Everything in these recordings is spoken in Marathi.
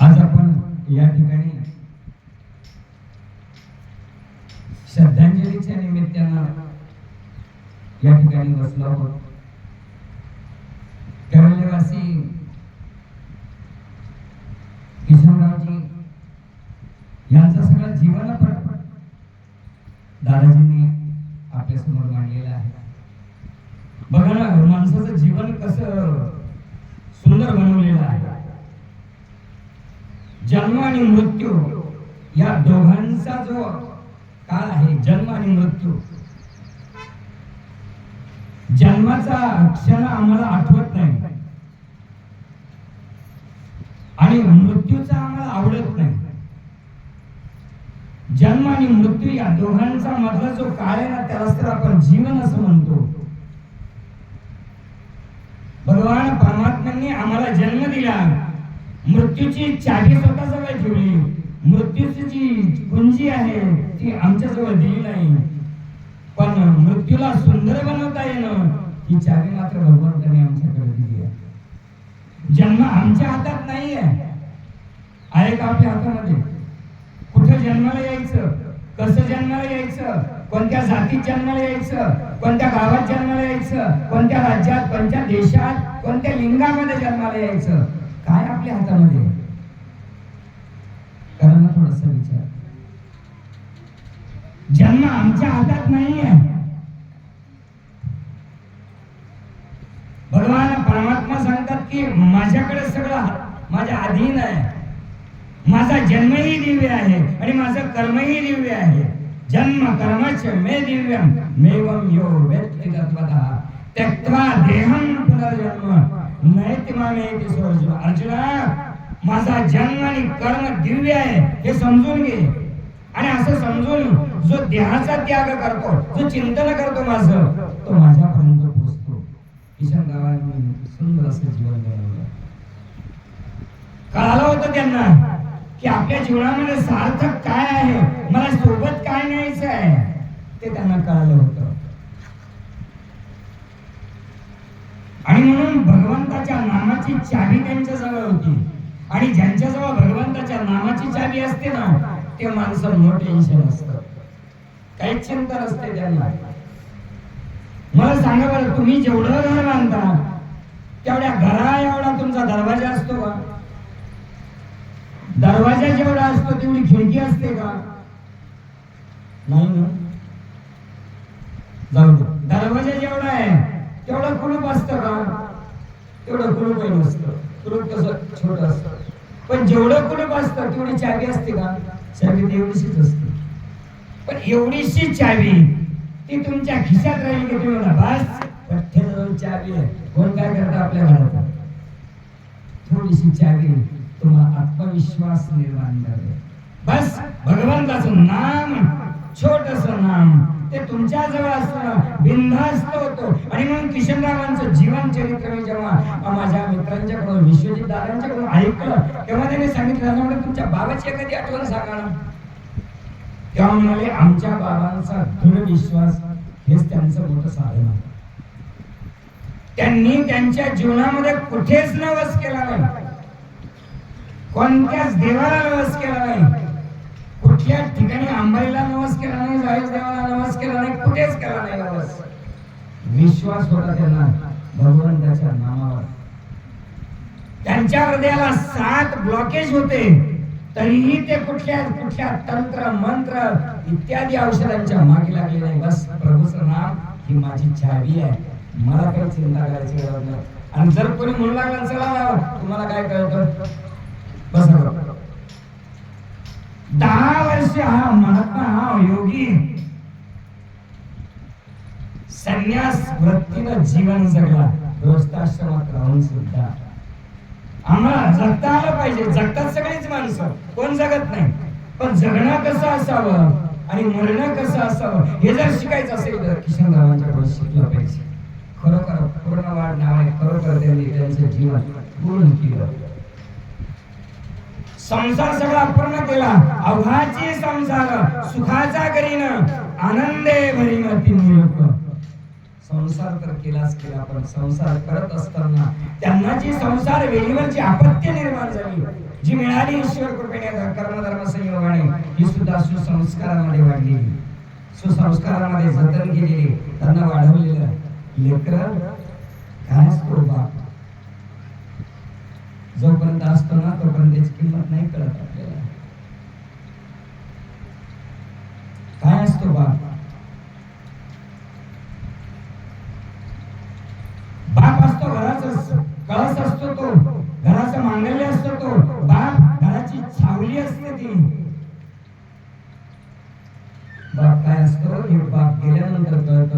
आज आपण या ठिकाणी श्रद्धांजलीच्या निमित्तानं या ठिकाणी बसलो आहोत. कैवल्यवासी किशनरावजी यांचं सगळं जीवनपट दादाजींनी आपल्यासमोर मांडलेलं आहे. बघा ना माणसाचं जीवन कसं सुंदर बनवलं आहे जन्म आणि मृत्यू. या दोघांचा जो काळ आहे जन्म आणि मृत्यू. जन्माचा क्षण आम्हाला आठवत नाही. आणि मृत्यूचा आम्हाला आवडत नाही. जन्म आणि मृत्यू या दोघांचा मधला जो काळ आहे ना त्यालाच तर आपण जीवन असं म्हणतो. भगवान परमात्म्यांनी आम्हाला जन्म दिला. मृत्यूची चावी स्वतःजवळ ठेवली. मृत्यूची जी कुंजी आहे ती आमच्याजवळ दिली नाही. पण मृत्यूला सुंदर बनवता येणं ही चावी मात्र भगवंताने आमच्याकडे दिली आहे. जन्म आमच्या हातात नाहीये. आहे का आपल्या हातामध्ये? कुठं जन्माला यायचं? कसं जन्माला यायचं? कोणत्या जातीत जन्माला यायचं? कोणत्या गावात जन्माला यायचं? कोणत्या राज्यात कोणत्या देशात कोणत्या लिंगामध्ये जन्माला यायचं? काय आपल्या हातामध्ये? करा ना थोडासा विचार. जन्म आमच्या हातात नाहीये भगवान परमात्मा सांगतात की माझ्याकडे सगळं माझ्या अधीन आहे. माझा जन्मही दिव्य आहे आणि माझं कर्मही दिव्य आहे. जन्म कर्मच मे दिव्यम मेवम यो व्यक्तिगत त्यक्त्वा देहम पुनर्जन्म. नैति मामेति सोर्जुन अर्जुना माझा जन्म आणि कर्म दिव्य आहे हे समजून घे. आणि असं समजून जो देहाचा त्याग करतो जो चिंतन करतो माझं तो माझ्यापर्यंत पोहोचतो किशन गावाने सुंदर असं जीवन कळालं होतं त्यांना की आपल्या जीवनामध्ये सार्थक काय आहे मला सोबत काय न्यायचं आहे? ते त्यांना कळालं होतं आणि म्हणून भगवंताच्या नामाची चावी त्यांच्या जवळ होती. आणि ज्यांच्याजवळ भगवंताच्या नामाची चावी असते ना ते माणसं नो टेन्शन असतं काही चिंता नसते त्यांना. मला सांगा बरं तुम्ही जेवढं घर बांधता तेवढ्या घरा एवढा तुमचा दरवाजा असतो का? दरवाजा जेवढा असतो तेवढी खिडकी असते का? नाही ना. जाऊ दरवाजा जेवढा आहे तेवढं कुलूप असतं का? तेवढं कुलूप नसतं. कुलूप कसं? छोट असतं. पण जेवढं कुलूप असतं तेवढी चावी असते का? चावी एवढीशीच असते. पण एवढीशी चावी ती तुमच्या खिशात राहिली की तुम्ही म्हणा बस चावी आहे. कोण काय करता आपल्या घरात? थोडीशी चावी तुम्हाला आत्मविश्वास निर्माण करते बस भगवंताचं नाम छोटस नाम ते तुमच्या जवळ असणं बिनधास्त होतो. आणि म्हणून किशनरावांचं जीवन चरित्र मी जेव्हा माझ्या मित्रांच्याकडून विश्वजित दादांच्याकडून ऐकलं तेव्हा त्यांनी सांगितलं "दादा, तुमच्या बाबाची एखादी आठवण सांगा ना. तेव्हा म्हणाले आमच्या बाबांचा दृढ विश्वास हेच त्यांचं मोठं साधन आहे. त्यांनी त्यांच्या जीवनामध्ये कुठेच नवस केला नाही. कोणत्याच देवाला नवस केला नाही. कुठल्या ठिकाणी अंबाईला नवस केला नाही जायच देवाला नवस केला नाही कुठेच केला नाही नवस. विश्वास होता त्यांना भगवंताच्या नामावर. त्यांच्या हृदयाला सात ब्लॉकेज होते. तरीही ते कुठल्या कुठल्या तंत्र मंत्र इत्यादी औषधांच्या मागे लागले नाही. बस प्रभूचं नाम ही माझी चावी आहे. मला काही चिंता करायची गरज नाही. आणि जर कोणी म्हणू लागला चला तुम्हाला काय कळतं? बस दहा वर्ष हा महात्मा हा योगी संन्यास वृत्तीनं जीवन जगला. गृहस्थाश्रमात राहून सुद्धा. आम्हाला जगता आलं पाहिजे. जगतात सगळीच माणसं. कोण जगत नाही? पण जगणं कसं असावं आणि मरणं कसं असावं हे जर शिकायचं असेल तर किशनरावांच्या कडून शिकलं पाहिजे. खरोखर पूर्ण वाढ नाव खरोखर त्यांनी त्यांचं जीवन पूर्ण केलं. संसार सगळा पूर्ण केला. अवघाची संसार सुखाचा करीन आनंदे भरीन तीन लोक. संसार तर केलाच केला पण संसार करत असताना त्यांना जी संसार वेळीवरची आपत्ती निर्माण झाली जी मिळाली ईश्वर कृपेने कर्मधर्म संयोगाने ही सुद्धा सुसंस्कारामध्ये वाढली सुसंस्कारामध्ये जतन केलेली त्यांना वाढवलेलं लेकर काय असतो जोपर्यंत असतो ना तोपर्यंत त्याची किंमत नाही कळत आपल्याला. काय असतो बाप बाप असतो घराचा कळस असतो तो. घराचा मांगल्य असतो तो. बाप घराची छावली असते ती. बाप काय असतो? हे बाप गेल्यानंतर कळत.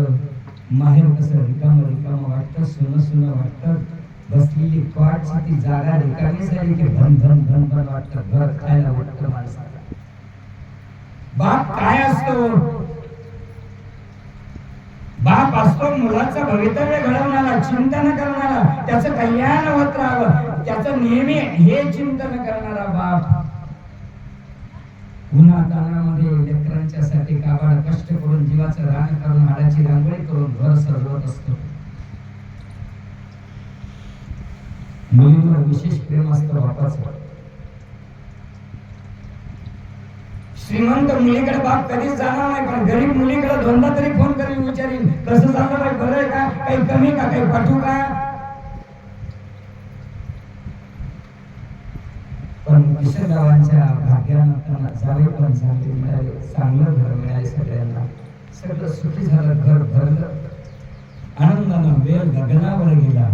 माहेर कसं रिकाम रिकाम वाटतं सुन सुन वाटतं. बसलेली क्वाटची ती जागा रिकामी झाली की धन धन धन धन वाटत. घर खायला वाटत माणसाला. बाप काय असतो? बाप असतो मुलाचं भवितव्य घडवणारा चिंतन करणारा त्याचं कल्याण होत राहावं. त्याचं नेहमी हे चिंतन करणारा बाप. उन्हा तानामध्ये लेकरांच्या साठी काबाड कष्ट करून जीवाचं रान करून हाडाची रांगोळी करून घर सजवत असतो. मुलींवर विशेष प्रेम असतं बापाचं श्रीमंत मुलीकडे बाप कधीच जाणार नाही पण गरीब मुलीकडे दोनदा तरी फोन करीन विचारीन कसं झालं बाई बरं आहे का? काही कमी का काही पाठवू का? पण किशनरावांच्या भाग्यानं त्यांना जावे पण झाले मिळाले चांगलं घर मिळाले सगळ्यांना. सगळं सुखी झालं घर भरलं. आनंदानं वेळ गगनावर गेला.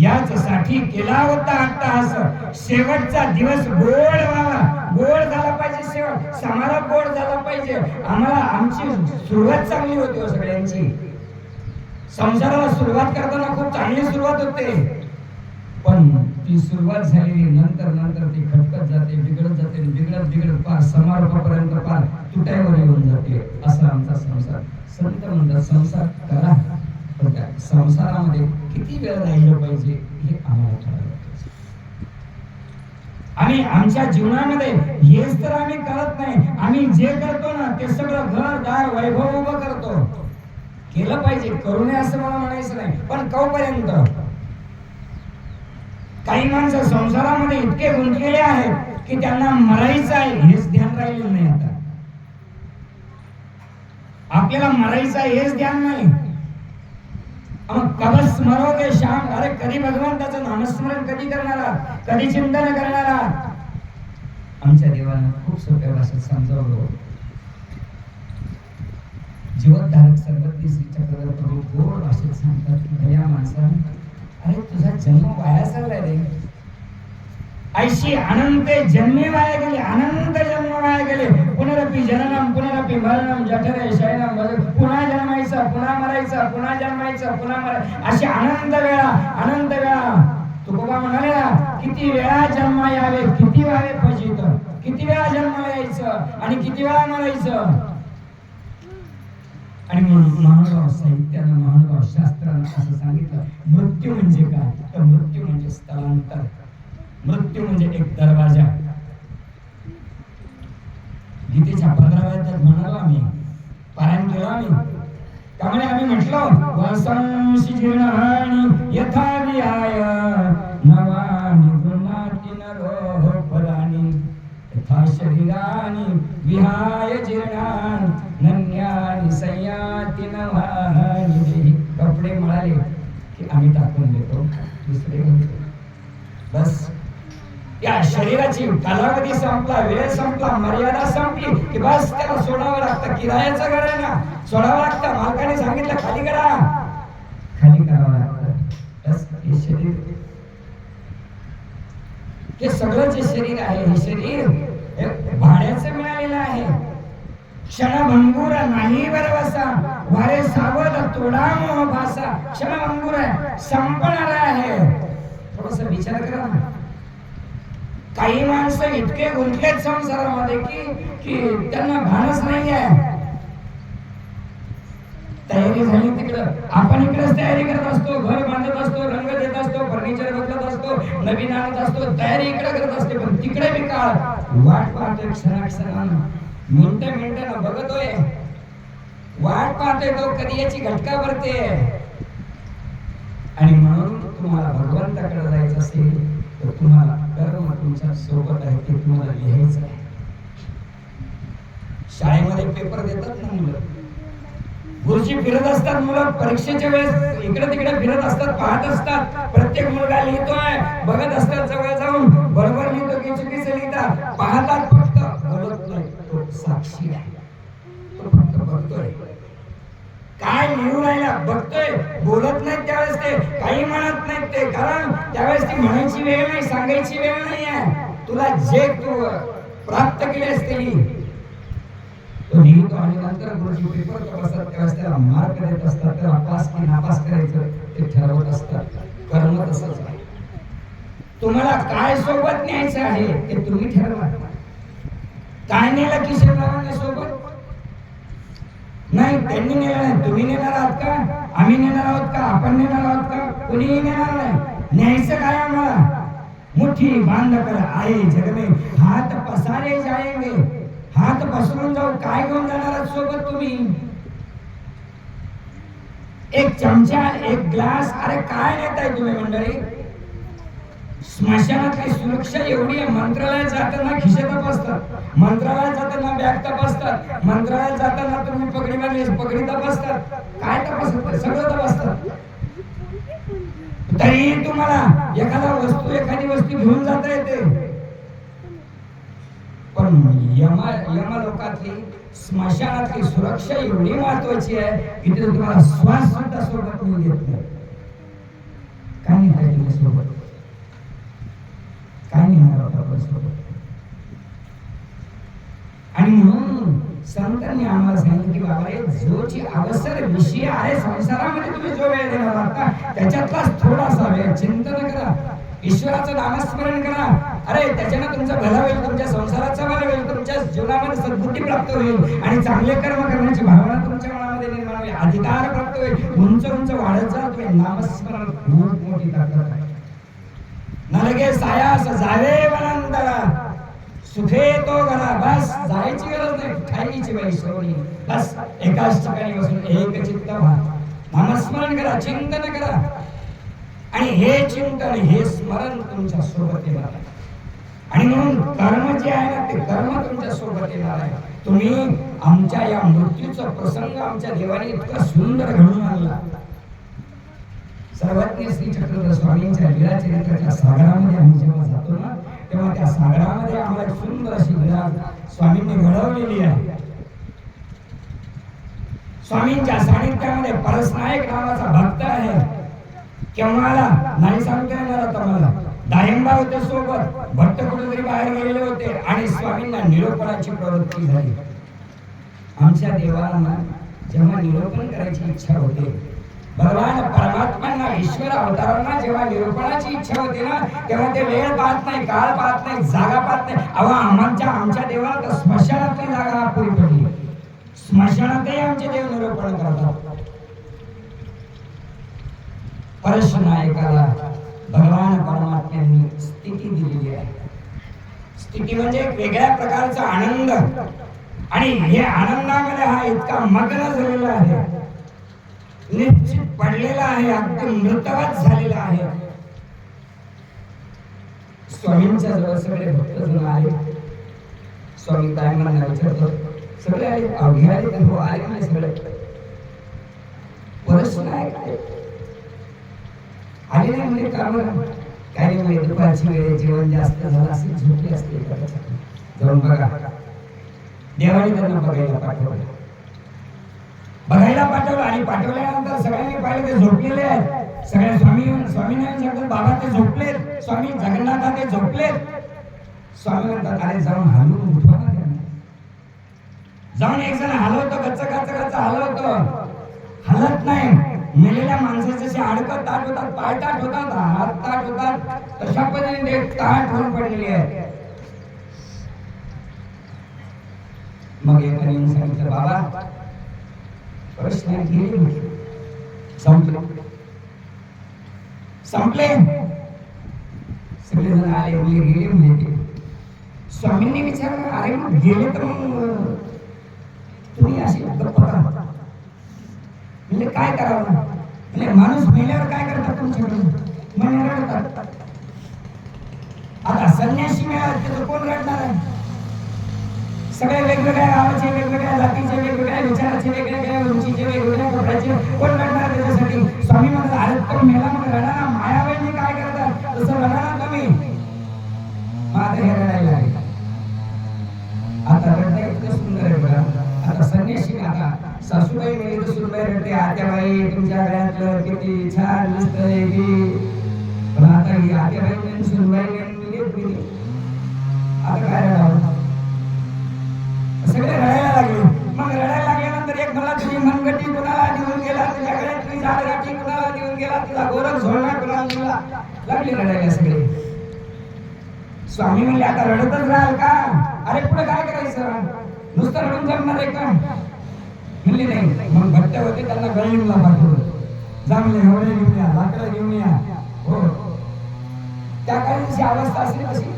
याच साठी केला होता अट्टहास शेवटचा दिवस गोड व्हावा. गोड झाला पाहिजे शेवट. समारा गोड झाला पाहिजे. आम्हाला आमची सुरुवात चांगली होती हो सगळ्यांची. संसाराला सुरुवात करताना खूप चांगली सुरुवात होते. पण ती सुरुवात झालेली नंतर नंतर ती खटकत जाते बिघडत जाते बिघडत बिघडत पार समारोपापर्यंत पार तुट्यावर येऊन जाते. असा आमचा संसार. संत म्हणतात संसार करा. पण संसारामध्ये किती वेळ राहिलं पाहिजे हे आम्हाला ठरवलं आणि आमच्या जीवनामध्ये हेच तर आम्ही करत नाही. आम्ही जे करतो ना ते सगळं घर दार वैभव उभं करतो. केलं पाहिजे करू नये असं मला म्हणायचं नाही. पण कवपर्यंत? काही माणसं संसारामध्ये इतके गुंतलेले आहेत की त्यांना मरायचं आहे हेच ध्यान राहिलेलं नाही आता. आपल्याला मरायचं आहे हेच ध्यान नाही. मग कबस स्मरोगे श्याम अरे कधी भगवंताचं नामस्मरण कधी करणारा? कधी चिंतन करणारा? आमच्या देवानं खूप सोप्या भाषेत समजावलं हो. जीवनधारक सर्वज्ञ श्री चक्रधर प्रभू गोड भाषेत सांगतात की भया माणसा अरे तुझा जन्म वाया चाललाय रे. ऐशी अनंत जन्मे वाया गेले अनंत जन्म वाया गेले. पुनरपी जननम पुनरपी मरणम जठरे शयनम पुन्हा जन्मायचा पुन्हा मरायचा पुन्हा जन्मायचा पुन्हा मरायचं अशी अनंत वेळा अनंत वेळा. तुकोबा म्हणाले किती वेळा जन्म यावे किती व्हावे फजित? किती वेळा जन्म यायचं? आणि किती वेळा मरायचं? आणि म्हणून महानुभाव साहित्यानं महानुभाव शास्त्रानं असं सांगितलं मृत्यू म्हणजे काय? तर मृत्यू म्हणजे स्थलांतर. मृत्यू म्हणजे एक दरवाजा. गीतेच्या पंधराव्या त्यात म्हणाला आम्ही पारायण केलं आम्ही. त्यामुळे आम्ही म्हटलो वसंशी जीर्णानि यथा विहाय नवानी गृह्णाति नरो फलानी यथा शरीरानी विहाय जीर्णान नन्यानी संयाती नवानी कपडे म्हणाले की आम्ही टाकून देतो दुसरे बस या शरीराची कालावधी संपला वेळ संपला मर्यादा संपली की बस त्याला सोडावं लागतं. किरायाचं घर आहे ना सोडावं लागतं. मालकाने सांगितलं खाली करा. खाली करावं लागतं. बस हे शरीर. हे सगळं जे शरीर आहे हे शरीर हे भाड्याचं मिळालेलं आहे. क्षणभंगूर नाही बरवसा वारे सावध तोडा मोह भासा. क्षणभंगूर आहे संपणार आहे. थोडस विचार करा काही माणसं इतके गुंतलेत संसारामध्ये की की त्यांना भानच नाही आहे तयारी झाली तिकडं. आपण इकडेच तयारी करत असतो घर बांधत असतो रंग देत असतो फर्निचर बदलत असतो नवीन आणत असतो तयारी इकडे करत असते पण तिकडे मी काळ. वाट पाहतोय क्षणाक्षणानं. मिनट ना बघतोय. वाट पाहतोय तो कधी याची घटका भरते. आणि म्हणून तुम्हाला भगवंताकडे जायचं असेल तर तुम्हाला कर्म तुमच्यासोबत आहे ते तुम्हाला लिहायचं आहे. शाळेमध्ये पेपर देतात ना मुलं? गुरुजी फिरत असतात मुलं परीक्षेच्या वेळेस इकडे तिकडे फिरत असतात पाहत असतात. प्रत्येक मुलगा लिहितोय बघत असतात जवळ जाऊन. बरोबर लिहितो की चुकीचं लिहितात? पाहतात फक्त. बोलत नाही तो साक्षी आहे. तो फक्त बघतोय. काय लिहून राहिला? बघतोय. बोलत नाहीत त्यावेळेस ते काही म्हणत नाहीत ते. कारण त्यावेळेस ती म्हणायची वेळ नाही सांगायची वेळ नाही आहे. तुला जे तू प्राप्त केले असते तो लिहितो आणि नंतर गुरुजी पेपर तपासतात त्यावेळेस त्याला मार्क देत असतात. त्याला पास की नापास करायचं ते ठरवत असतात. कर्म तसंच आहे. तुम्हाला काय सोबत न्यायचं आहे ते तुम्ही ठरवा. काय नेलं किशोररावांना सोबत? नाही त्यांनी नेलं नाही. तुम्ही नेणार आहात का? आम्ही नेणार आहोत का? आपण नेणार आहोत का? कुणीही नेणार नाही. न्यायचं काय आम्हाला मुठी बांध कर. आए जग में हात पसारे जाएंगे हात पसरून जाऊ. काय घेऊन जाणार सोबत तुम्ही? एक चमचा एक ग्लास. अरे काय नेताय तुम्ही मंडळी? स्मशानातली सुरक्षा एवढी आहे. मंत्रालयात जाताना खिशे तपासतात मंत्रालयात जाताना बॅग तपासतात. मंत्रालयात जाताना तुम्ही पगडी बांधली पगडी तपासतात. काय तपासतात सगळं तपासतात. तरी तुम्हाला एखादा वस्तू एखादी वस्तू घेऊन जाता येते. पण यमा यमा लोकातली स्मशानातली सुरक्षा एवढी महत्वाची आहे की तिथे तुम्हाला श्वास सुद्धा सोबत मिळू देत नाही. काय नाही सोबत काय नाही सोबत आणि म्हणून संतांनी आम्हाला सांगितलं की बाबा रे जोची अवसर विषय आहे संसारामध्ये. तुम्ही जो वेळ देणार आता त्याच्यातलाच थोडासा वेळ चिंतन करा. ईश्वराचं नामस्मरण करा. अरे त्याच्यानं तुमचं भलं होईल तुमच्या संसाराचं भलं होईल तुमच्या जीवनामध्ये सद्बुद्धी प्राप्त होईल आणि चांगले कर्म करण्याची भावना तुमच्या मनामध्ये निर्माण होईल अधिकार प्राप्त होईल. उंच उंच वाढत जा तुम्ही नामस्मरण खूप मोठी ताकद आहे. नरगे सायास जावे वनंतरा सुखे तो घरा बस जायची गरज नाही. खायची बाई सोडी बस एकाच ठिकाणी बसून एक चित्त व्हा नामस्मरण करा चिंतन करा. आणि हे चिंतन हे स्मरण तुमच्यासोबत येणार आहे. आणि म्हणून कर्म जे आहे ना ते कर्म तुमच्यासोबत येणार आहे. तुम्ही आमच्या या मृत्यूचा प्रसंग आमच्या देवाने इतका सुंदर घडून आणला. सर्वज्ञ श्री चक्रधर स्वामींच्या लीला चरित्राच्या सागरामध्ये आम्ही जेव्हा जातो ना तेव्हा त्या सागरामध्ये आम्हाला एक सुंदर अशी लीला स्वामींनी घडवलेली आहे. स्वामींच्या सानिध्यामध्ये परसनायक नावाचा भक्त आहे. केव्हाला नाही सांगता येणार आता मला. दायंबा होते सोबत. भट्ट कुठेतरी बाहेर गेलेले होते आणि स्वामींना निरोपणाची प्रवृत्ती झाली. आमच्या देवाला जेव्हा निरोपण करायची इच्छा होते भगवान परमात्म्यांना ईश्वर अवतारांना जेव्हा निरूपणाची इच्छा होती ना तेव्हा ते वेळ पाहत नाही काळ पाहत नाही जागा पाहत नाही. अहो आमच्या आमच्या देवाला तर स्मशानातली जागा पुरी पडली स्मशानातही आमचे देव निरूपण करतात. परशनायकाला भगवान परमात्म्यांनी स्थिती दिलेली आहे. स्थिती म्हणजे एक वेगळ्या प्रकारचा आनंद. आणि हे आनंदामध्ये हा इतका मग्न झालेला आहे. निश्चित पडलेला आहे अगदी मृतवत झालेला आहे. स्वामींच्या जवळ सगळे भक्त जण आले स्वामी काय म्हणायला विचारतो सगळे आले अवघे आले तर हो आले नाही सगळे? परत नाही काय? आले नाही म्हणजे का काही काय नाही दुपारची वेळ जेवण जास्त झालं असेल झोपली असते. जाऊन बघा. देवाने त्यांना बघायला पाठवलं. पाठवलं आणि पाठवल्यानंतर सगळ्यांनी पाहिलं ते झोपलेले आहेत. सगळ्या स्वामी स्वामीनारायण सांगतात बाबा ते झोपलेत. स्वामी जगन्नाथा ते झोपलेत. स्वामी म्हणतात अरे जाऊन हलवून उठवा ना जाऊन एक जण हलवतो गच्च गच्च गच्च हलवतो. हलत नाही. मेलेल्या माणसाचे जसे हाडकं ताट होतात पाय ताट होतात हात ताट होतात. तशा पद्धतीने ते ताट होऊन पडलेली आहे. मग एकाने सांगितलं बाबा प्रश्न गेले म्हटले. संपले. संपले. सगळेजण आले म्हणजे गेले म्हणजे स्वामींनी विचारलं अरे मग गेले तर मग तुम्ही अशी गप्प म्हणजे काय करावं? म्हणजे माणूस मेल्यावर काय करतात तुमच्याकडे म्हणे रडतात आता संन्यासी मिळाला तर कोण रडणार आहे? सगळे वेगवेगळ्या गावाचे वेगवेगळ्या जातीचे वेगवेगळ्या विचाराचे वेगवेगळ्या उंचीचे वेगवेगळ्या कपड्याचे कोण रडणार त्याच्यासाठी? स्वामी म्हणतात अरे तो मेला मग रडा ना मायाबाईंनी काय करतात? तसं रडा कमी मात्र हे रडायला लागले. आता रडणं इतकं सुंदर आहे बघा आता संन्यासी आता. सासूबाई मेली तर सुनबाई रडते आत्याबाई तुमच्या घरातलं किती छान दिसतंय की पण आता ही आत्याबाई आणि सुनबाई आता काय रडावं? सगळे रडायला लागले. मग रडायला लागल्यानंतर एक मला तुझी मनगटी कुणाला देऊन गेला? तुझ्या घरात तुझी झाडगाठी कुणाला देऊन गेला? तुझा गोरख झोळणा कुणाला दिला लागले रडायला सगळे. स्वामी म्हणले आता रडतच राहाल का? अरे पुढे काय करायचं? नुसतं रडून जमणार आहे का? म्हणले नाही. मग भट्ट होते त्यांना गळणीला पाठवलं. चांगले एवढे घेऊन या लाकडं घेऊन या. हो. त्या काळी अवस्था असली तशी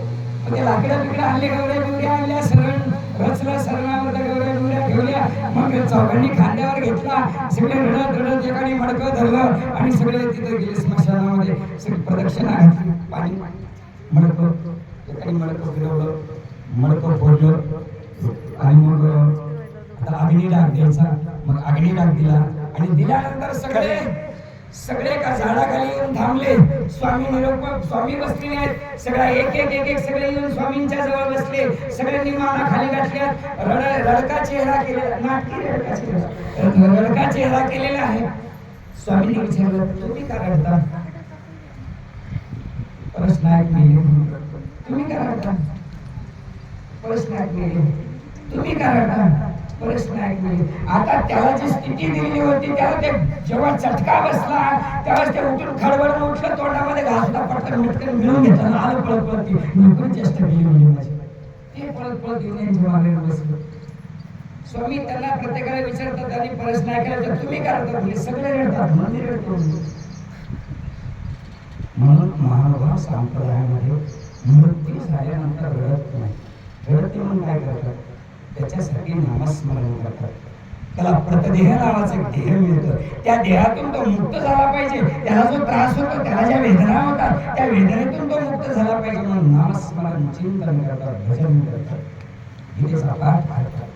मग ते लाकडं बिकडं आणले गवडे बिवऱ्या आणल्या सरळ रचलं सरणावर त्या गवऱ्या ठेवल्या. मग चौघांनी खांद्यावर घेतला. सगळे रडत रडत एकाने मडकं धरलं आणि सगळे तिथे गेले स्मशानामध्ये. सगळी प्रदक्षिणा घातली. पाणी मडकं एकाने मडकं फिरवलं. मडकं फोडलं. आणि मग आता अग्नी डाग द्यायचा. मग अग्नी डाग दिला. आणि दिल्यानंतर सगळे सगळे का झाडाखाली येऊन थांबले. स्वामी निरोप स्वामी बसलेले आहेत. सगळ्या एक एक एक एक सगळे येऊन स्वामींच्या जवळ बसले. सगळ्यांनी माना खाली घातल्या रड रडका चेहरा केलेला नाटकी रडका चेहरा. रडका चेहरा केलेला आहे. स्वामींनी विचारलं तुम्ही का रडता? परस नायक नाही तुम्ही का रडता? परस नायक नाही तुम्ही का रडता? प्रश्न ऐकले आता त्याला जी स्थिती दिलेली होती त्याला ते जेव्हा चटका बसला तेव्हा ते उठून खडबडून उठलं तोंडामध्ये घासला पटकन मिटकन मिळून घेतला आलं पळत पळत ती नोकरी चेष्टा केली म्हणजे माझी. ते पळत पळत येऊन यांच्या मागे बसलं. स्वामी त्यांना प्रत्येकाला विचारतात आणि प्रश्न ऐकायला तर तुम्ही काय म्हणजे सगळे रडतात मंदिर रडतो म्हणून महानुभाव संप्रदायामध्ये मृत्यू झाल्यानंतर रडत नाही. रडते म्हणून काय करतात? त्याच्यासाठी नामस्मरण करतात. त्याला प्रतिदेह नावाचं ध्येय देह मिळतं. त्या देहातून तो मुक्त झाला पाहिजे. त्याला जो त्रास होतो त्याला ज्या वेदना होतात त्या वेदनेतून तो मुक्त झाला पाहिजे म्हणून नामस्मरण चिंतन करतात भजन करतात. गीतेचा पाठ करतात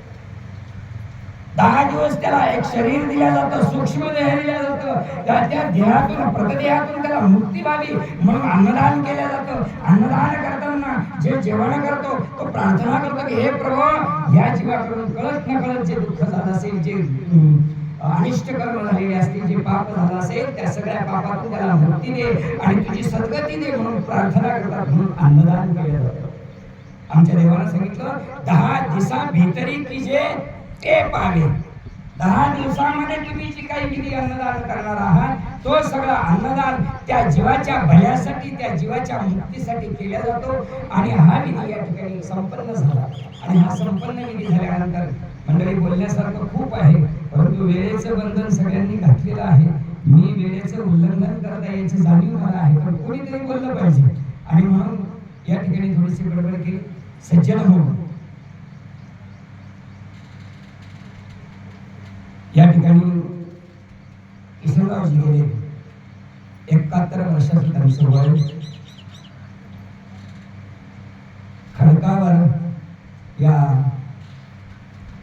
दहा दिवस त्याला एक शरीर दिलं जातं सूक्ष्म देह दिलं जातं. त्या त्या देहातून प्रतदेहातून त्याला मुक्ती व्हावी म्हणून अन्नदान केलं जातं. अन्नदान करताना जे जेवण करतो तो प्रार्थना करतो की हे प्रभू या जीवाकडून कळत न कळत जे दुःख झालं असेल जे अनिष्ट कर्म झालेले असतील जे पाप झालं असेल त्या सगळ्या पापातून त्याला मुक्ती दे आणि तुझी सद्गती दे म्हणून प्रार्थना करतात म्हणून अन्नदान केलं जातं. आमच्या देवानं सांगितलं दहा दिवसा भीतरी की जे ते पावे दहा दिवसामध्ये तुम्ही जी काही विधी अन्नदान करणार आहात तो सगळा अन्नदान त्या जीवाच्या भल्यासाठी त्या जीवाच्या मुक्तीसाठी केला जातो आणि हा विधी या ठिकाणी संपन्न झाला. आणि हा संपन्न विधी झाल्यानंतर मंडळी बोलण्यासारखं खूप आहे परंतु वेळेचं बंधन सगळ्यांनी घातलेलं आहे. मी वेळेचं उल्लंघन करत आहे याची जाणीव मला आहे पण कोणीतरी बोललं पाहिजे. आणि म्हणून या ठिकाणी थोडीशी गडबड केली. सज्जन होऊन या ठिकाणी किशनरावजी जिल्ह्याने एकाहत्तर वर्षाचं सुरू आहे. खडकावर या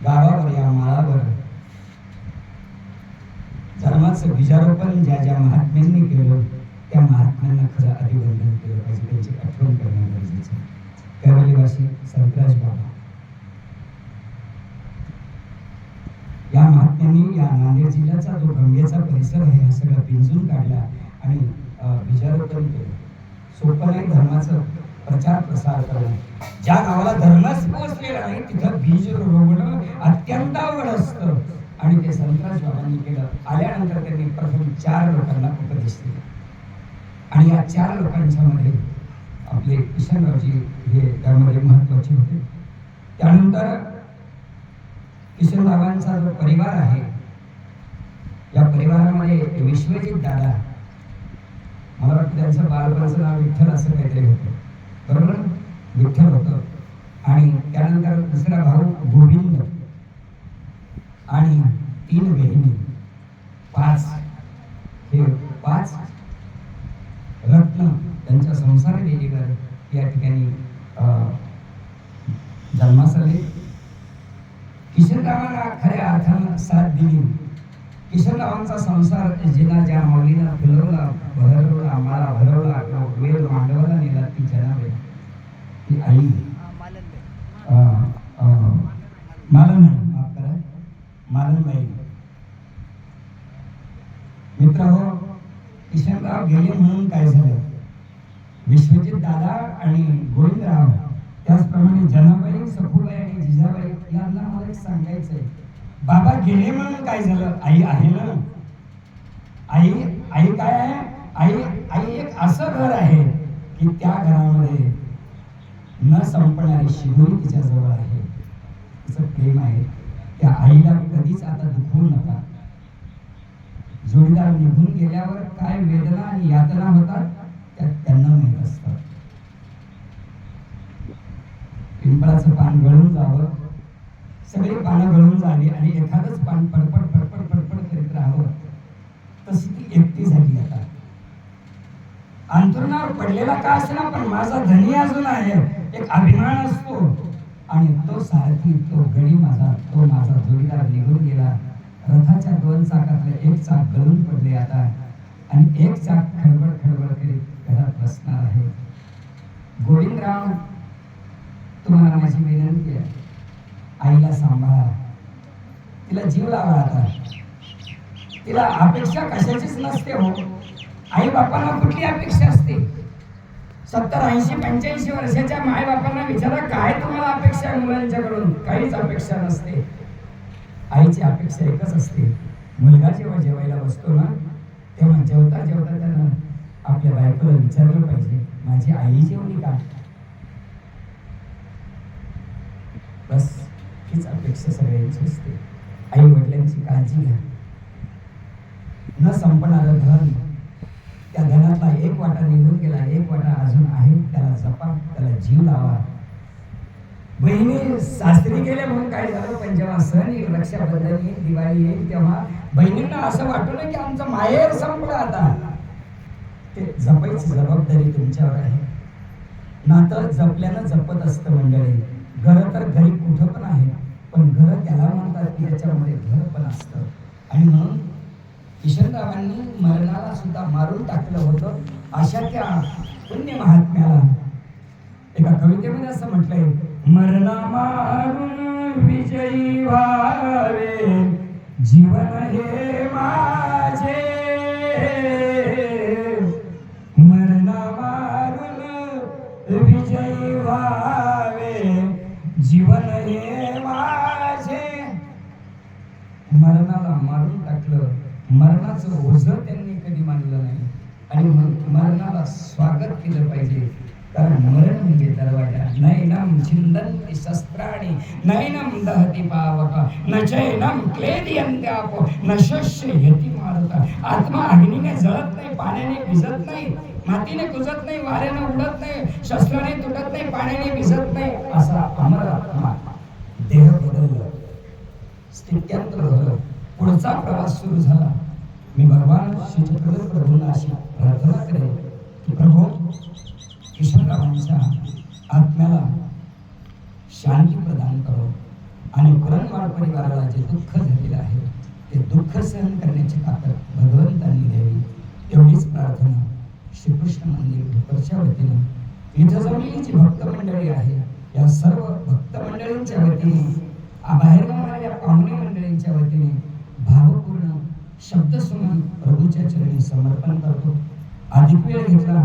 गावावर या माळावर धर्माचं बीजारोपण ज्या ज्या महात्म्यांनी केलं त्या महात्म्यांना खरं अभिवंदन केलं पाहिजे. त्यांची आठवण करणं गरजेचं आहे. कॅरलीवासी सरप्राज बाबा. या त्यांनी या नांदेड जिल्ह्याचा जो गंगेचा परिसर आहे हा सगळा पिंजून काढला आणि विचारोत्तम केलं. सोपं नाही धर्माचं प्रचार प्रसार करणं. ज्या गावाला धर्मच पोहोचलेला नाही तिथं बीज रोवणं अत्यंत आवड असतं. आणि ते संतराज बाबांनी केलं. आल्यानंतर त्यांनी प्रथम चार लोकांना उपदेश दिला. आणि या चार लोकांच्या मध्ये आपले किशनरावजी हे त्यामध्ये महत्त्वाचे होते. त्यानंतर किशोर बाबांचा जो परिवार आहे या परिवारामध्ये विश्वजित दादा मला वाटतं त्यांचं बालपणाचं नाव विठ्ठल असं काहीतरी होतं. बरोबर? विठ्ठल होतं. आणि त्यानंतर दुसरा भाऊ गोविंद आणि तीन बहिणी. पाच. हे पाच रत्न त्यांचा संसार वेलीवर या ठिकाणी किशनरावांचा संसार जिना ज्या माऊलीनं फुलवला भरवला मला भरवला वेळ मांडवाला नेला ती जनावे. ती आई. मालन माफ करा. मालनबाई मित्र हो किशनराव गेले म्हणून काय झालं? विश्वजित दादा आणि गोविंदराव त्याचप्रमाणे जनाबाई सखूबाई आणि जिजाबाई यांना मला एक सांगायचंय. बाबा गेले म्हणून काय झालं? आई आहे ना? आई आई काय आहे? आई आई एक असं घर आहे की त्या घरामध्ये न संपणारी शिदोरी तिच्या जवळ आहे. तिचं प्रेम आहे. त्या आईला कधीच आता दुखवू नका. जोडीदार निघून गेल्यावर काय वेदना आणि यातना होतात त्या त्यांना माहीत असतात पिंपळाचं पान गळून जावं. सगळी पानं गळून झाली आणि एखादंच पान पडपड पडपड पडपड करीत राहावं. तशी ती एकटी झाली आता. अंतरुणावर पडलेला का असला पण माझा धनी अजून आहे. एक अभिमान असतो. आणि तो सारथी तो गडी माझा तो माझा जोडीदार निघून गेला. रथाच्या दोन चाकातले एक चाक गळून पडले आता. आणि एक चाक खडबड खडबड करीत घरात बसणार आहे. गोविंदराव तुम्हाला माझी विनंती आहे. आईला सांभाळा. तिला जीव लावा आता. तिला अपेक्षा कशाचीच नसते हो. आई बापांना कुठली अपेक्षा असते? सत्तर ऐंशी पंच्याऐंशी वर्षाच्या माय बापांना विचारा काय तुम्हाला अपेक्षा आहे मुलांच्याकडून? काहीच अपेक्षा नसते. आईची अपेक्षा एकच असते. मुलगा जेव्हा जेवायला बसतो ना तेव्हा जेवता जेवता त्यानं आपल्या बायकोला विचारलं पाहिजे माझी आई जेवली का? बस. हीच अपेक्षा सगळ्यांची असते. आई वडिलांची काळजी घ्या. न संपणारं धन. त्या धनातला एक वाटा निघून गेला एक वाटा अजून आहे त्याला जपा त्याला जीव लावा. बहिणी सासरी गेल्या म्हणून काय झालं? पण जेव्हा सण येईल रक्षाबंधन येईल दिवाळी येईल तेव्हा बहिणींना असं वाटू की आमचं माहेर संपलं आता. ते जपायची जबाबदारी तुमच्यावर आहे. नातं जपल्यानं जपत असतं मंडळी. घर तर घरी कुठं पण आहे पण घर त्याला म्हणतात की त्याच्यामध्ये घर पण असतं. आणि म्हणून किशनरावांनी मरणाला सुद्धा मारून टाकलं होतं अशा त्या पुण्य महात्म्याला. एका कवितेमध्ये असं म्हटलंय मरणा मारून विजयी व्हावे जीवन हे माझे. आणि मरणाला स्वागत केलं पाहिजे. कारण मरण म्हणजे दरवाजा. नैनम छिंदन्ति शस्त्राणी नैनम दहती पावक न चैनम क्लेदियन्त्यापो न शस्य यति मारुता. आत्मा अग्नीने जळत नाही पाण्याने भिजत नाही मातीने कुजत नाही वाऱ्याने उडत नाही शस्त्राने तुटत नाही पाण्याने भिजत नाही असा अमर आत्मा. देह बदललं स्थित्यांतर झालं. पुढचा प्रवास सुरू झाला. मी भगवान श्री चक्रधर प्रभूंना अशी प्रार्थना करेन की प्रभू किशनरावांच्या आत्म्याला शांती प्रदान करो आणि कुरणवाड परिवाराला जे दुःख झालेलं आहे ते दुःख सहन करण्याची ताकद भगवंतांनी द्यावी. एवढीच प्रार्थना श्रीकृष्ण मंदिर भोकरच्या वतीनं इथं जमलेली जी भक्त मंडळी आहे. या सर्व भक्त मंडळींच्या वतीने बाहेर पाहुणे मंडळींच्या वतीने शब्दसुमन प्रभूच्या चरणी समर्पण करतो अधिक वेळ घेतला